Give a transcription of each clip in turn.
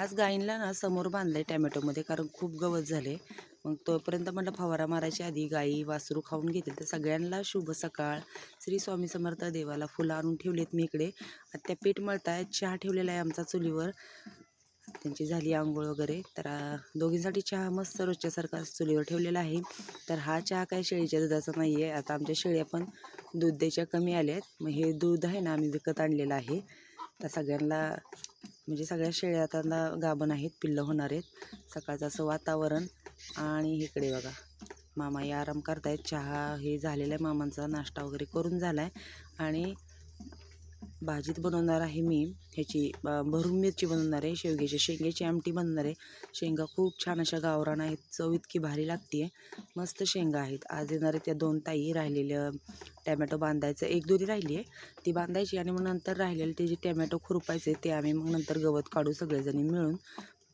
आज गाईंला ना समोर बांधलंय टॅमॅटोमध्ये कारण खूप गवत झाले मग तोपर्यंत म्हटलं फवारा मारायच्या आधी गाई वासरू खाऊन घेतील. तर सगळ्यांना शुभ सकाळ. श्री स्वामी समर्थ देवाला फुलं आणून ठेवलेत मी इकडे. त्या पीठ मळत आहेत चहा ठेवलेला आहे आमचा चुलीवर. त्यांची झाली आंघोळ वगैरे. तर दोघींसाठी चहा मस्त रोजच्यासारखा चुलीवर ठेवलेला आहे. तर हा चहा काय शेळीच्या दुधाचा नाही आहे आता आमच्या शेळ्या पण दूध द्यायच्या कमी आल्या आहेत मग हे दूध आहे ना आम्ही विकत आणलेलं आहे. तर सगळ्यांना म्हणजे सगळ्या शेळ्या आता गाभण आहेत पिल्लं होणार आहेत. सकाळचं असं वातावरण आणि इकडे बघा. मामा हे आराम करतायत. चहा हे झालेला आहे. मामांचा नाश्ता वगैरे करून झाला आहे आणि भाजीत बनवणार आहे मी. ह्याची भरून मिरची बनवणार आहे शेवग्याची शेंग्याची आमटी बनवणार आहे. शेंगा खूप छान अशा गावरान आहेत चव इतकी भारी लागते मस्त शेंगा आहेत. आज येणार आहे त्या दोन ताई राहिलेल्या टॅमॅटो बांधायचं. एक दोरी राहिली आहे ती बांधायची आणि मग नंतर राहिलेले ते जे टॅमॅटो खुरपायचे ते आम्ही मग नंतर गवत काढू सगळेजणी मिळून.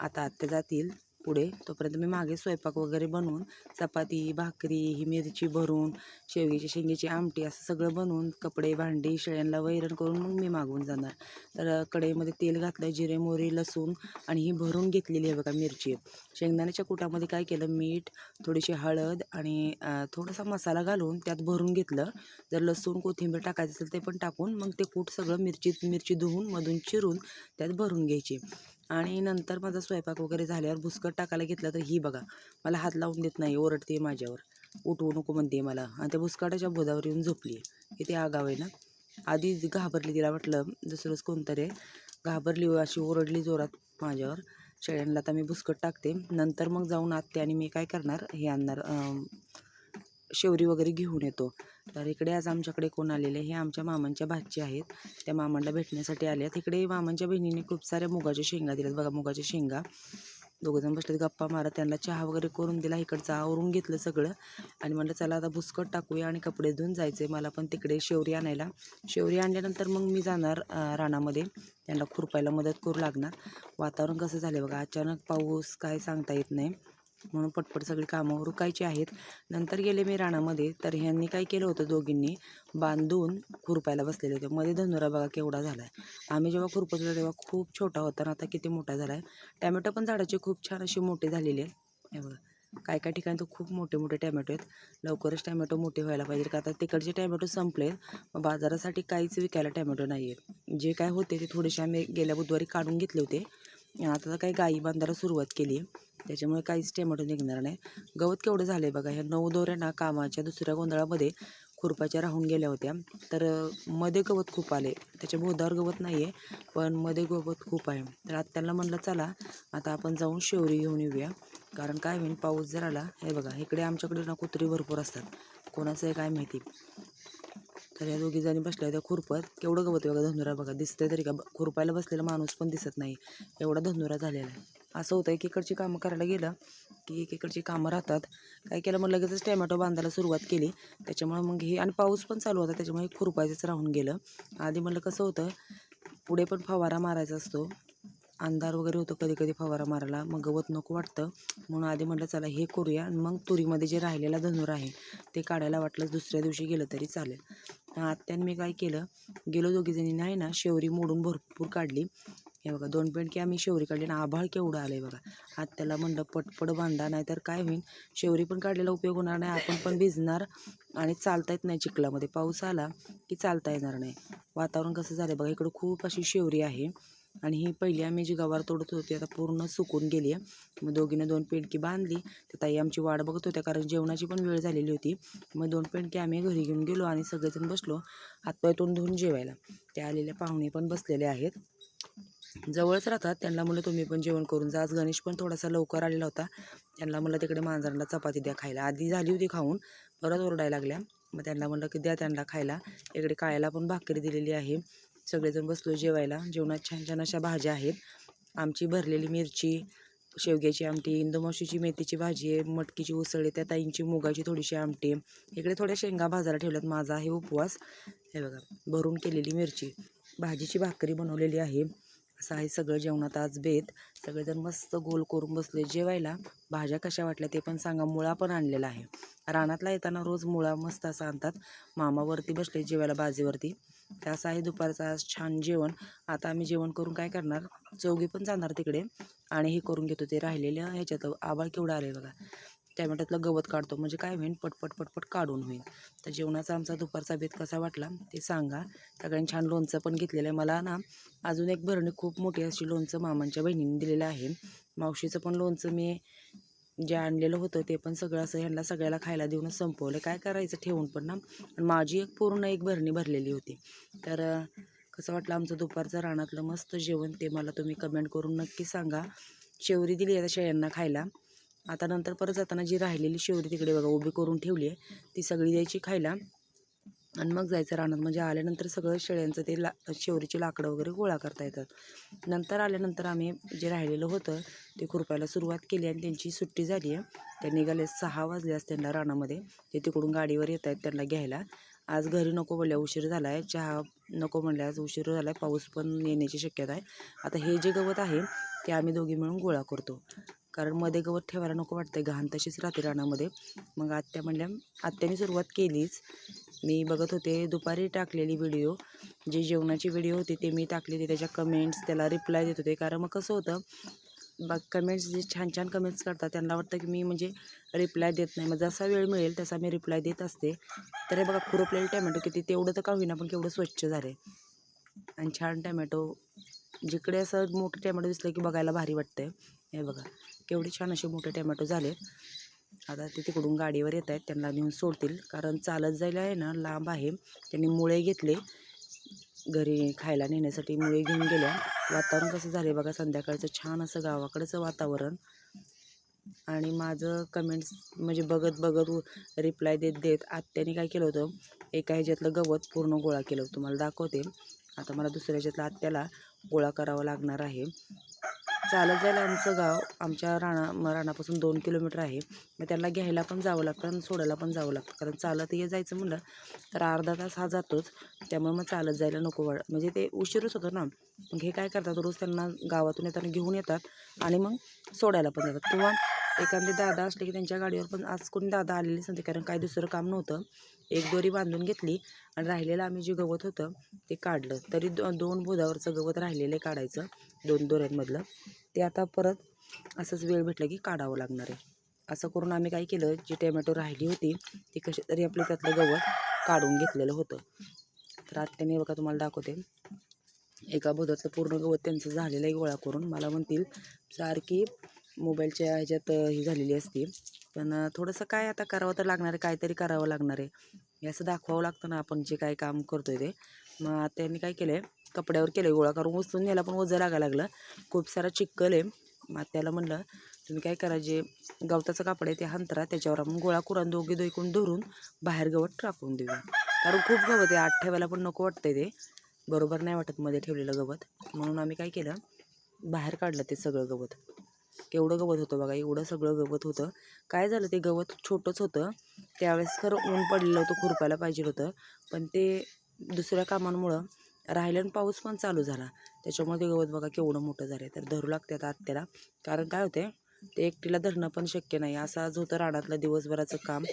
आता आत्ता जातील. पुढे. तोपर्यंत मी मागे स्वयंपाक वगैरे बनवून चपाती भाकरी ही मिरची भरून शेवगीची शेंगेची आमटी असं सगळं बनवून कपडे भांडी शेळ्यांना वैरण करून मग मी मागवून जाणार. तर कढईमध्ये तेल घातलं जिरे मोहरी लसूण आणि ही भरून घेतलेली आहे बघा मिरची. शेंगदाण्याच्या कुटामध्ये काय केलं मीठ थोडीशी हळद आणि थोडासा मसाला घालून त्यात भरून घेतलं. जर लसूण कोथिंबीर टाकायचं असेल ते पण टाकून मग ते कूट सगळं मिरची मिरची धुवून मधून चिरून त्यात भरून घ्यायची. आणि नंतर माझा स्वयंपाक वगैरे झाल्यावर भुसकट टाकायला घेतलं तर ही बघा मला हात लावून देत नाही ओरडते माझ्यावर. उठवू नको म्हणते मला. आणि त्या बुसकाटाच्या बोधावर येऊन झोपली आहे ते आगाव आहे ना? आधी घाबरली तिला म्हटलं दुसरंच कोणतरी घाबरली अशी ओरडली जोरात माझ्यावर. शेळ्यांना आता मी भुसकट टाकते. नंतर मग जाऊन आत्ते आणि मी काय करणार? हे आणणार शेवरी वगैरे घेऊन येतो. तर इकडे आज आमच्याकडे कोण आलेले हे आमच्या मामांच्या भाची आहेत. त्या मामांना भेटण्यासाठी आल्या तिकडे मामांच्या बहिणीने खूप साऱ्या मुगाच्या शेंगा दिल्यात. बघा मुगाच्या शेंगा. दोघंजण बसलेत गप्पा मारत. त्यांना चहा वगैरे करून दिला. इकडचं आवरून घेतलं सगळं. आणि म्हटलं चला आता भुसकट टाकूया आणि कपडे धुवून जायचे मला पण तिकडे शेवरी आणायला. शेवरी आणल्यानंतर मग मी जाणार रानामध्ये. त्यांना खुरपायला मदत करू लागणार. वातावरण कसं झालं बघा? अचानक पाऊस काय सांगता येत नाही. म्हणून पटपट सगळी कामं रुकायची आहेत. नंतर गेले मी रानामध्ये तर ह्यांनी काय केलं होतं दोघींनी? बांधून खुरपायला बसलेले होते. मध्ये धनुरा बघा केवढा झाला आहे आम्ही जेव्हा खुरपत होतो तेव्हा खूप छोटा होता ना आता किती मोठा झाला आहे टॅमॅटो पण झाडाचे खूप छान अशी मोठे झालेले आहेत. बघा काय काय ठिकाणी तर खूप मोठे मोठे टॅमॅटो आहेत. लवकरच टॅमॅटो मोठे व्हायला पाहिजे का आता तिकडचे टॅमॅटो संपले मग बाजारासाठी काहीच विकायला टॅमॅटो नाही आहेत जे काय होते ते थोडेसे आम्ही गेल्या बुधवारी काढून घेतले होते. आता तर काही गाई बांधायला सुरुवात केली आहे. त्याच्यामुळे काहीच टॅमॅटो निघणार नाही. गवत केवढं झालं आहे बघा ह्या नऊ दोऱ्या ना कामाच्या दुसऱ्या गोंधळामध्ये खुरपाच्या राहून गेल्या होत्या. तर मध्ये गवत खूप आले त्याच्या बोधावर गवत नाही आहे पण मध्ये गवत खूप आहे. तर आत्याला म्हणलं चला आता आपण जाऊन शेवरी घेऊन येऊया. कारण काय होईल पाऊस जर आला हे बघा इकडे आमच्याकडे ना कुत्री भरपूर असतात. कोणाचं आहे काय माहिती. तर या दोघी जणी बसल्या त्या खुरपत केवढं गवत आहे बघा धनुरा बघा. दिसतंय तरी का? खुरपायला बसलेला माणूस पण दिसत नाही. एवढा धनुरा झालेला आहे. असं होतं एकीकडची कामं करायला गेलं की एकीकडची कामं राहतात. काय केलं मग लगेचच टॅमॅटो बांधायला सुरुवात केली. त्याच्यामुळे मग हे आणि पाऊस पण चालू होता. त्याच्यामुळे खुरपायचंच राहून गेलं. आधी म्हणलं कसं होतं पुढे पण फवारा मारायचा असतो. अंधार वगैरे होतो कधी कधी फवारा मारायला. मग गवत नको वाटतं. म्हणून आधी म्हटलं चला हे करूया. आणि मग तुरीमध्ये जे राहिलेला धनुर आहे ते काढायला वाटलं दुसऱ्या दिवशी गेलं तरी चालेल. आत्त्याने मी काय केलं गेलो दोघीजणी नाही ना शेवरी मोडून भरपूर काढली. हे बघा दोन पेंडकी आम्ही शेवरी काढली आणि आभाळ केवढं आलं आहे बघा. आत्याला म्हणलं पटपट बांधा नाही तर काय होईल शेवरी पण काढलेला उपयोग होणार नाही आपण पण भिजणार आणि चालता येत नाही चिखलामध्ये. पाऊस आला की चालता येणार नाही. वातावरण कसं झालं बघा इकडं खूप अशी शेवरी आहे. आणि ही पहिली आम्ही जी गवार तोडत होती आता पूर्ण सुकून गेली आहे. मग दोघीनं दोन पेंडकी बांधली. तर ताई आमची वाट बघत होत्या कारण जेवणाची पण वेळ झालेली होती. मग दोन पेंडकी आम्ही घरी घेऊन गेलो आणि सगळेजण बसलो हातपाय तोंड धुवून जेवायला. ते आलेल्या पाहुणे पण बसलेले आहेत. जवळच राहतात. त्यांना म्हणलं तुम्ही पण जेवण करून जा. आज गणेश पण थोडासा लवकर आलेला होता. त्यांना म्हणलं तिकडे मांजरांना चपाती द्या खायला. आधी झाली होती खाऊन परत ओरडायला लागल्या. मग त्यांना म्हणलं की द्या त्यांना खायला. इकडे काळ्याला पण भाकरी दिलेली आहे. सगळेजण बसलो जेवायला. जेवणात छान छान अशा भाज्या आहेत. आमची भरलेली मिरची शेवग्याची आमटी इंदुमावशीची मेथीची भाजी आहे मटकीची उसळ आहे त्या ताईंची मुगाची थोडीशी आमटी इकडे थोड्या शेंगा भाजायला ठेवल्यात माझा आहे उपवास. हे बघा भरून केलेली मिरची. भाजीची भाकरी बनवलेली आहे. असं आहे सगळं जेवणात आज बेत. सगळेजण मस्त गोल करून बसले. जेवायला भाज्या कशा वाटल्या ते पण सांगा. मुळा पण आणलेला आहे. रानातला येताना रोज मुळा मस्त असा आणतात. मामावरती बसले जेवायला बाजीवरती. तर असं आहे दुपारचं आज छान जेवण. आता आम्ही जेवण करून काय करणार? चौघी पण जाणार तिकडे. आणि हे करून घेतो ते राहिलेलं. ह्याच्यात आबाळ केवढं आले बघा. टॅमॅटोतलं गवत काढतो. म्हणजे काय होईल पटपट पटपट काढून होईल तर जेवणाचा आमचा दुपारचा बेत कसा वाटला ते सांगा. सगळ्यांनी छान लोणचं पण घेतलेलं आहे. मला ना अजून एक भरणी खूप मोठी अशी लोणचं मामांच्या बहिणीने दिलेलं आहे. मावशीचं पण लोणचं मी जे आणलेलं होतं ते पण सगळं असं ह्यांना सगळ्याला खायला देऊनच संपवलं. काय करायचं ठेवून पण ना. आणि माझी एक पूर्ण एक भरणी भरलेली होती. तर कसं वाटलं आमचं दुपारचं रानातलं मस्त जेवण ते मला तुम्ही कमेंट करून नक्की सांगा. शेवरी दिली आहे शेळ्यांना खायला. आता नंतर परत जाताना जी राहिलेली शेवरी तिकडे बघा उभी करून ठेवली आहे ती सगळी द्यायची खायला. आणि मग जायचं रानात. म्हणजे आल्यानंतर सगळं शेळ्यांचं ते ला शेवरीची लाकडं वगैरे गोळा करता येतात. नंतर आल्यानंतर आम्ही जे राहिलेलं होतं ते खुरपायला सुरुवात केली आणि त्यांची सुट्टी झाली आहे. त्या निघाले सहा वाजले असते त्यांना रानामध्ये. ते तिकडून गाडीवर येत आहेत त्यांना घ्यायला. आज घरी नको बोलल्या उशीर झाला आहे चहा नको म्हणल्या आज उशीर झाला आहे पाऊस पण येण्याची शक्यता आहे. आता हे जे गवत आहे ते आम्ही दोघी मिळून गोळा करतो. कारण मध्ये गवत ठेवायला नको वाटतं घाण तशीच राहते रानामध्ये. मग आत्या म्हणल्या आत्याने सुरुवात केलीच. मी बघत होते दुपारी टाकलेली व्हिडिओ जे जेवणाची व्हिडिओ होती ते मी टाकली होती त्याच्या कमेंट्स त्याला रिप्लाय देत होते. कारण मग कसं होतं बा कमेंट्स जे छान छान कमेंट्स करतात त्यांना वाटतं की मी म्हणजे रिप्लाय देत नाही. मग जसा वेळ मिळेल तसा मी रिप्लाय देत असते. तर हे बघा खुरपलेले टॅमॅटो किती तेवढं तर का होईना पण केवढं स्वच्छ झालं आणि छान टॅमॅटो जिकडे असं मोठं टॅमॅटो दिसलं की बघायला भारी वाटतंय. हे बघा केवढे छान असे मोठे टॅमॅटो झाले. आता ते तिकडून गाडीवर येत आहेत त्यांना नेऊन सोडतील. कारण चालत जायला आहे ना लांब आहे. त्यांनी मुळे घेतले. घरी खायला नेण्यासाठी मुळे घेऊन गेल्या. वातावरण कसं झालं बघा संध्याकाळचं छान असं गावाकडचं वातावरण. आणि माझं कमेंट्स म्हणजे बघत बघत रिप्लाय देत देत आत्याने काय केलं होतं? एका ह्याच्यातलं गवत पूर्ण गोळा केलं होतं. तुम्हाला दाखवते. आता मला दुसऱ्या ह्याच्यातलं आत्याला गोळा करावा लागणार आहे. चालत जायला आमचं गाव आमच्या राणा म- दोन किलोमीटर आहे. मग त्यांना घ्यायला पण जावं लागतं आणि सोडायला पण जावं लागतं. कारण चालत ये जायचं म्हणलं तर अर्धा तास हा जातोच. त्यामुळे मग चालत जायला नको वाट म्हणजे ते उशीरच होतं ना. मग हे काय करतात? रोज त्यांना गावातून येताना घेऊन येतात आणि मग सोडायला पण जातात. किंवा एखादे दादा असले की त्यांच्या गाडीवर पण आज कोणी दादा आलेलेच नव्हते कारण काही दुसरं काम नव्हतं. एक दोरी बांधून घेतली आणि राहिलेलं आम्ही जे गवत होतं ते काढलं. तरी दो दोन बोधावरचं गवत राहिलेलं आहे काढायचं दोन दोऱ्यांमधलं. ते आता परत असंच वेळ भेटला की काढावं लागणार आहे. असं करून आम्ही काय केलं जी टॅमॅटो राहिली होती ती कशी तरी आपलं त्यातलं गवत काढून घेतलेलं होतं. तर आत्याने बघा तुम्हाला दाखवते. एका बोधातलं पूर्ण गवत त्यांचं झालेलं आहे गोळा करून. मला म्हणतील सारखी मोबाईलच्या ह्याच्यात ही झालेली असते. पण थोडंसं काय आता करावं तर लागणार आहे काहीतरी करावं लागणार आहे. हे असं दाखवावं लागतं ना आपण जे काय काम करतो आहे ते. मग त्यांनी काय केलं आहे कपड्यावर केलं आहे गोळा करून उचलून न्यायला पण ओझं लागायला लागलं. खूप सारा चिक्कल आहे. मग त्याला म्हणलं तुम्ही काय करा जे गवताचं कापड आहे ते हंतरा त्याच्यावर आपण गोळा करून दोघे दोघून धरून बाहेर गवत टाकून देऊया. कारण खूप गवत आहे आठ ठेवायला पण नको वाटतंय ते. बरोबर नाही वाटत मध्ये ठेवलेलं गवत. म्हणून आम्ही काय केलं बाहेर काढलं ते सगळं गवत. केवढं गवत होतं बघा एवढं सगळं गवत होतं. काय झालं ते गवत छोटंच होतं. त्यावेळेस खरं ऊन पडलेलं होतं खुरपायला पाहिजे होतं. पण ते दुसऱ्या कामांमुळं राहिलं आणि पाऊस पण चालू झाला. त्याच्यामुळे ते गवत बघा केवढं मोठं झालं तर धरू लागतात आत्याला. कारण काय होते ते एकटीला धरणं पण शक्य नाही. असं आज होतं रानातलं दिवसभराचं काम.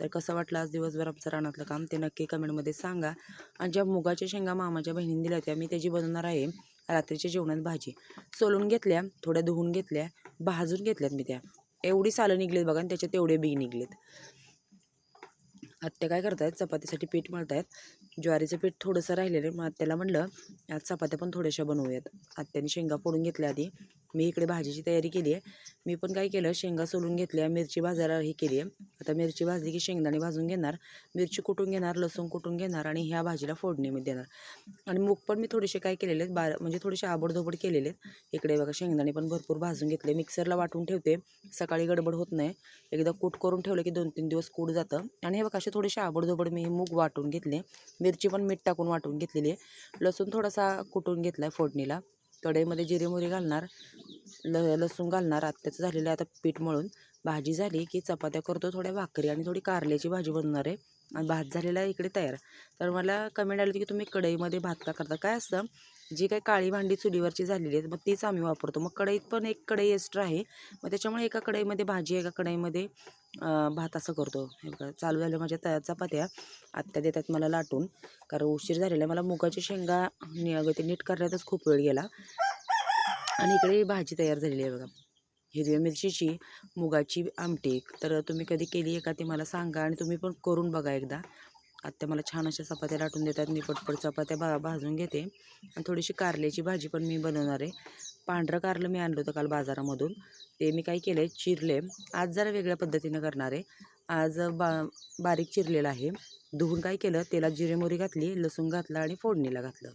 तर कसं वाटलं आज दिवसभर आमचं रानातलं काम? ते नक्की कमेंटमध्ये सांगा. आणि ज्या मुगाच्या शेंगा मामाच्या बहिणीने दिल्या होत्या मी त्याची बनवणार आहे. रात्रीच्या जेवणात भाजी. सोलून घेतल्या थोड्या धुवून घेतल्या भाजून घेतल्यात मी त्या. एवढी सालं निघलीत बघा आणि त्याच्यात एवढे बी निघलेत. आत्या काय करतायत चपातीसाठी पीठ मळतायत. ज्वारीचं पीठ थोडंसं राहिलेलं आहे मग आत्याला म्हणलं आज चपात्या पण थोड्याशा बनवूयात. आत्याने शेंगा फोडून घेतल्या आधी. मी इकडे भाजीची तयारी केली आहे. मी पण काय केलं शेंगा सोलून घेतल्या मिरची भाजायला ही केली आहे. आता मिरची भाजली की शेंगदाणे भाजून घेणार मिरची कुटून घेणार लसूण कुटून घेणार आणि ह्या भाजीला फोडणी मी देणार. आणि मूग पण मी थोडेसे काय केलेले आहेत बार म्हणजे थोडेसे आबडधोबड केलेले आहेत. इकडे बघा शेंगदाणे पण भरपूर भाजून घेतले. मिक्सरला वाटून ठेवते. सकाळी गडबड होत नाही. एकदा कूट करून ठेवलं की दोन तीन दिवस कूट जातं. आणि हे बघा असे थोडीशी आबडधोबड मी मूग वाटून घेतले. मिरची पण मीठ टाकून वाटून घेतलेली आहे. लसूण थोडासा कुटून घेतला आहे फोडणीला. कढईमध्ये जिरे घालणार. ल लसूण घालणार. आत्ताचं झालेलं आहे आता पीठ मळून. भाजी झाली की चपात्या करतो. थोड्या भाकरी आणि थोडी कारल्याची भाजी बनणार आहे. आणि भात झालेला आहे इकडे तयार. तर मला कमेंट आली होती की तुम्ही कढईमध्ये भात का करता? काय असतं? जी काही काळी भांडी चुलीवरची झालेली आहेत मग तीच आम्ही वापरतो. मग कढईत पण एक कढई एक्स्ट्रा आहे. मग त्याच्यामुळे एका कढईमध्ये भाजी एका कढईमध्ये भात असं करतो. हे बघा चालू झालं माझ्या त्या चपात्या. आत्या देतात मला लाटून. कारण उशीर झालेला आहे. मला मुगाची शेंगा नि- ते नीट करण्यातच खूप वेळ गेला. आणि इकडे भाजी तयार झालेली आहे बघा. हिरव्या मिरचीची मुगाची आमटी. तर तुम्ही कधी केली आहे का ते मला सांगा आणि तुम्ही पण करून बघा एकदा. आत्या मला छान अशा चपात्या लाटून देतात. मी पटपट चपात्या भा भाजून घेते. आणि थोडीशी कारल्याची भाजी पण मी बनवणार आहे. पांढरं कारलं मी आणलं होतं काल बाजारामधून. ते मी काय केलं आहे चिरले. आज जरा वेगळ्या पद्धतीनं करणार आहे. आज बा बारीक चिरलेलं आहे. धुवून काय केलं तेलात जिरे घातली लसूण घातला आणि फोडणीला घातलं.